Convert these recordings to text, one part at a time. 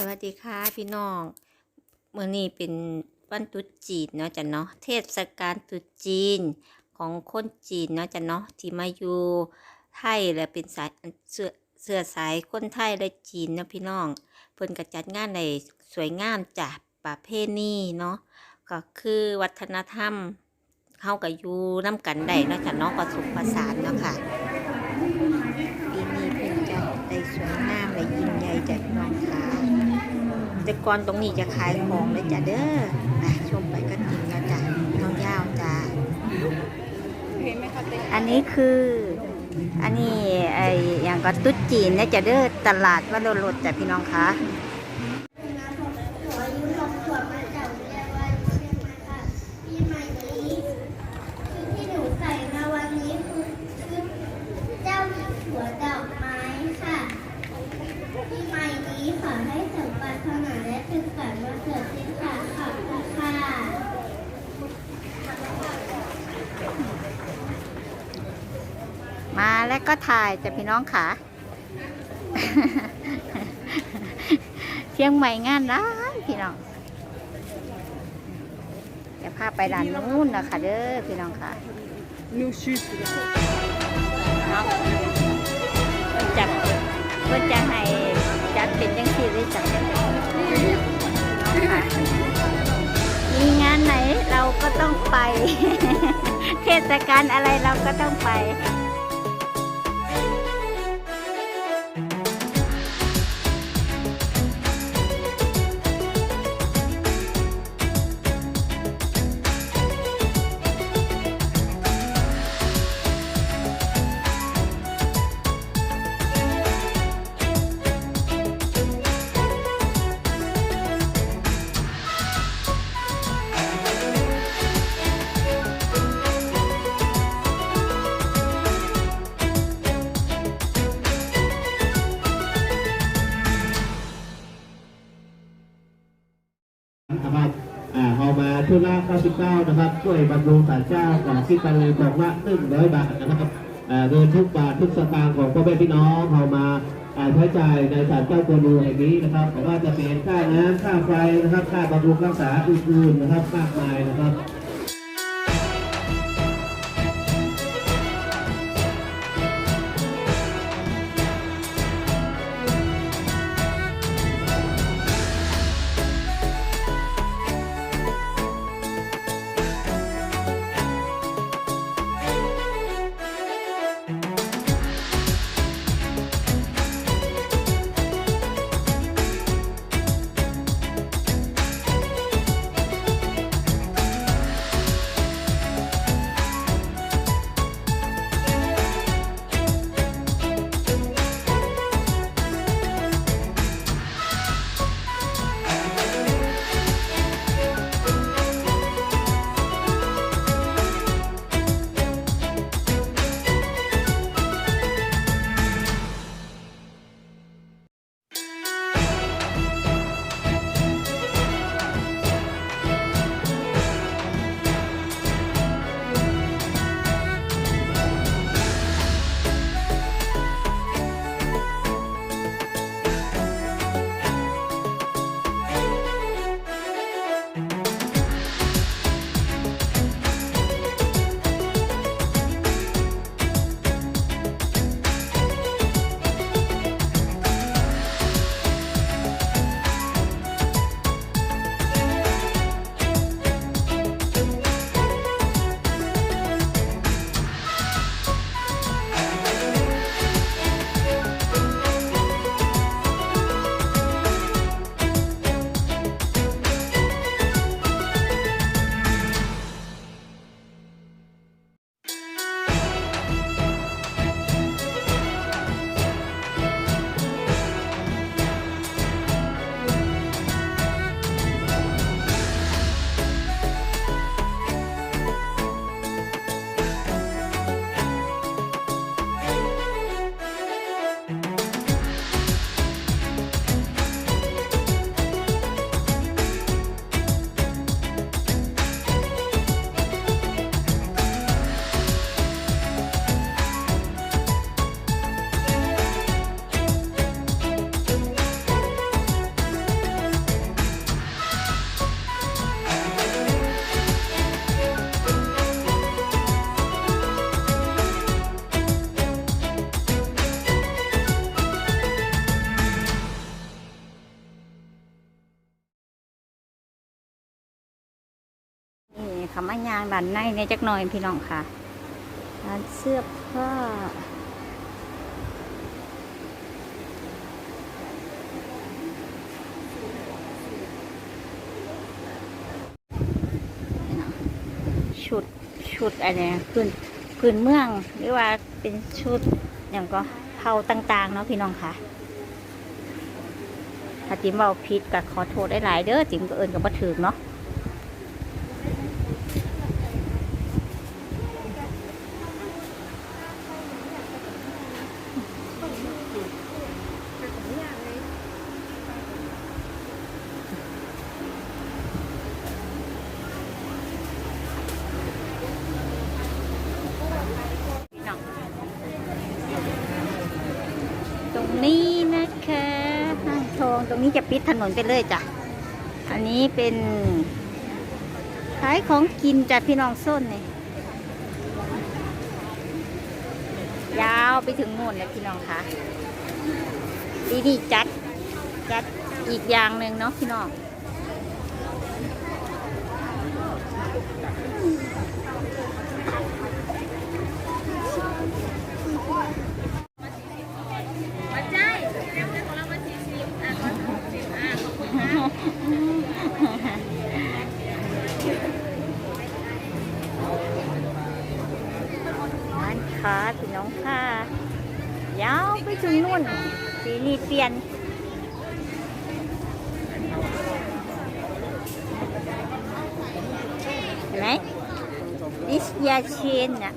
สวัสดีค่ะพี่น้องเมื้อนี้เป็นวันตุจีนเนาะจ้ะเนาะเทศกาลตุจีนของคนจีนเนาะจ้ะเนาะที่มาอยู่ไทยและเป็นสายเสื้อเสื้อสายคนไทยและจีนนะพี่น้องเพิ่นก็จัดงานในสวยงามจ้ะประเพณีเนาะก็คือวัฒนธรรมเฮาก็อยู่นํกันได้เนาะจ้ะเนาะผสมผสานเนาะค่ะ ปีนี้เพิ่นจะได้สวยงามและยิ่งใหญ่จ้ะพี่น้องค่ะ แต่ก่อนตรงนี้จะขายของเลยจ้ะเด้อนะชมไปก็ติดแล้วจ้ะน้องยาวจ้ะเห็นไหมคะเต้อันนี้คือ อันนี้ไออย่างก็ตุ๊ดจีนเนี่ยจะเด้อตลาดวัดโลรถจ้ะพี่น้องคะ ขอยุลงขวดมาจากเรียกว่าเชียงใหม่ค่ะปีใหม่นี้ชุดที่หนูใส่มาวันนี้คือชุดเจ้าหญิงหัวดอกไม้ค่ะปีใหม่นี้ขอให้สมปรารถนาและถึงฝันวันเกิดสิ้นค่ะขอบคุณค่ะ มา แล้วก็ถ่ายจะพี่น้องค่ะเชียงใหม่งานร้านพี่น้องจะพาไปร้านนู้นนะคะเด้อพี่น้องค่ะนูชูสเนาะจัดเพิ่นจะให้จัดเป็นยังซี่เลยจัดเนาะค่ะมีงานไหนเราก็ต้องไป เทศกาลอะไรเราก็ต้องไป 99 นะครับ ช่วยบรรลุสารเจ้าของที่ตันเลยบอกว่า100 บาทนะครับเงินทุกบาททุกสตางค์ของพ่อแม่พี่น้องเอามาใช้จ่ายในศาลเจ้าตัวดูแห่งนี้นะครับไม่ว่าจะเป็นค่าน้ำค่าไฟนะครับ ค่าบำรุงรักษาอื่นๆนะครับมากมายนะครับ คำอัญญางด้านในเนี่ยจักหน่อยพี่น้องค่ะร้านเสื้อผ้าชุดชุดอะไรพื้นพื้นเมือง หรือว่าเป็นชุดอย่างก็เผาต่างๆ เนาะพี่น้องค่ะถ้าจิมเบาผิดก็ขอโทษได้หลายเด้อจิมก็เอินกับบ่ถึกเนาะตรงนี้นะคะห้างทอง ตรงนี้จะปิดถนนไปเลยจ้ะ อันนี้เป็นขายของกินจ้ะพี่น้องส้นเนี่ยยาวไปถึงโน่นเลยพี่น้องคะที่นี่จัดจัดอีกอย่างหนึ่งเนาะพี่น้อง ร้านค้าพี่น้องค่ะ ยาวไป ถึงนู่น สีนี่เปลี่ยน เห็นไหม this year chain น่ะ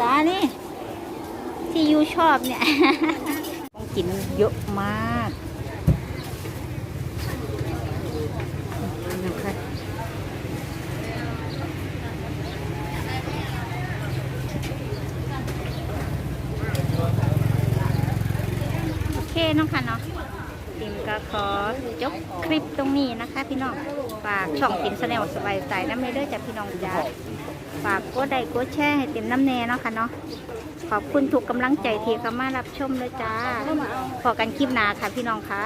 ตานี่ ที่ยูช อบเนี่ยต้องกินเยอะมากนะคะโอเคน้องค่ะเนาะติมก็ขอจบคลิปตรงนี้นะคะ พี่น้องฝากช่องติมแสดงสบายใจน้ำเนเด้อจากพี่น้องจ้า ฝากกดไลค์กดแชร์ให้ติมน้ำเนเนาะค่ะเนาะขอบคุณทุกกำลังใจที่เข้ามารับชมเลยจ้าพอกันคลิปหน้าค่ะพี่น้องค่ะ